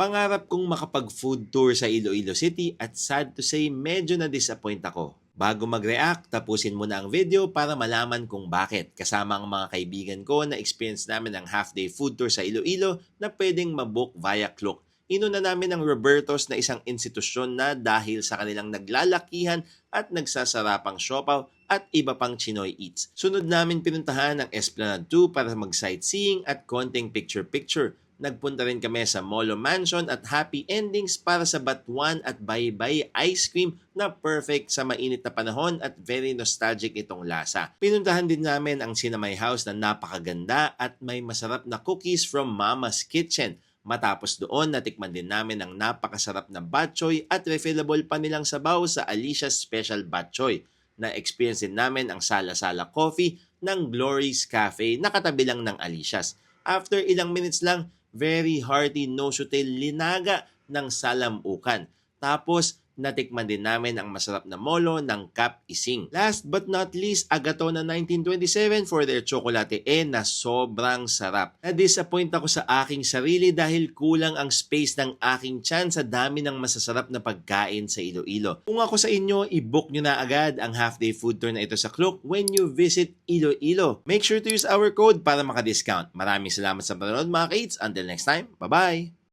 Pangarap kong makapag-food tour sa Iloilo City at sad to say medyo na-disappoint ako. Bago mag-react, tapusin muna ang video para malaman kung bakit. Kasama ang mga kaibigan ko na experience namin ang half-day food tour sa Iloilo na pwedeng mabook via Klook. Inuna namin ang Robertos na isang institusyon na dahil sa kanilang naglalakihan at nagsasarapang siopaw at iba pang Chinoy eats. Sunod namin pinuntahan ang Esplanade 2 para mag-sightseeing at konting picture-picture. Nagpunta rin kami sa Molo Mansion at Happy Endings para sa Batuan at Baybay Ice Cream na perfect sa mainit na panahon at very nostalgic itong lasa. Pinuntahan din namin ang Sinamay House na napakaganda at may masarap na cookies from Mama's Kitchen. Matapos doon, natikman din namin ang napakasarap na batchoy at refillable pa nilang sabaw sa Alicia's Special Batchoy. Na-experience din namin ang Sala-Sala Coffee ng Glory's Cafe na katabi lang ng Alicia's. After ilang minutes lang, very hearty no-sutil linaga ng salamukan. Tapos, natikman din namin ang masarap na molo ng Cap Ising. Last but not least, Agatona 1927 for their chocolate e na sobrang sarap. Na-disappoint ako sa aking sarili dahil kulang ang space ng aking tiyan sa dami ng masasarap na pagkain sa Iloilo. Kung ako sa inyo, i-book nyo na agad ang half-day food tour na ito sa Klook when you visit Iloilo. Make sure to use our code para maka-discount. Maraming salamat sa panonood mga kids. Until next time, bye-bye!